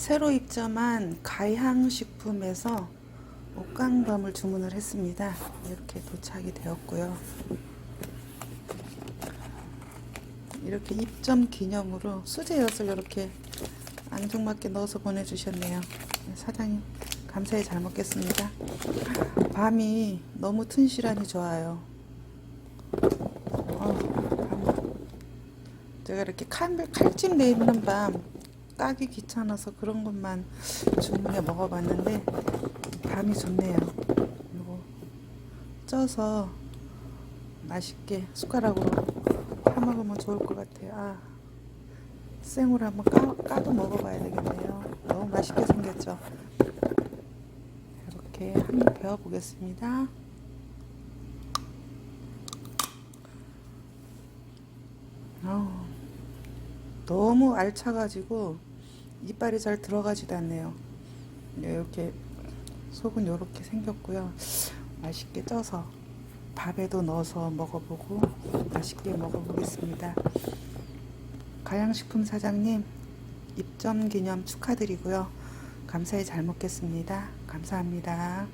새로 입점한 가향식품에서 옷감밤을 주문을 했습니다. 이렇게 도착이 되었고요. 이렇게 입점 기념으로 수제엿을 이렇게 앙증맞게 넣어서 보내주셨네요. 사장님 감사히 잘 먹겠습니다. 밤이 너무 튼실하니 좋아요. 어, 밤. 제가 이렇게 칼, 칼집 내 있는 밤 까기 귀찮아서 그런 것만 주문해 먹어봤는데 밤이 좋네요. 이거 쪄서 맛있게 숟가락으로 파먹으면 좋을 것 같아요. 아, 생으로 한번 까, 까도 먹어봐야 되겠네요. 너무 맛있게 생겼죠? 이렇게 한번 배워보겠습니다. 아우, 너무 알차가지고 이빨이 잘 들어가지도 않네요. 이렇게 속은 이렇게 생겼고요. 맛있게 쪄서 밥에도 넣어서 먹어보고 맛있게 먹어보겠습니다. 가양식품 사장님 입점 기념 축하드리고요. 감사히 잘 먹겠습니다. 감사합니다.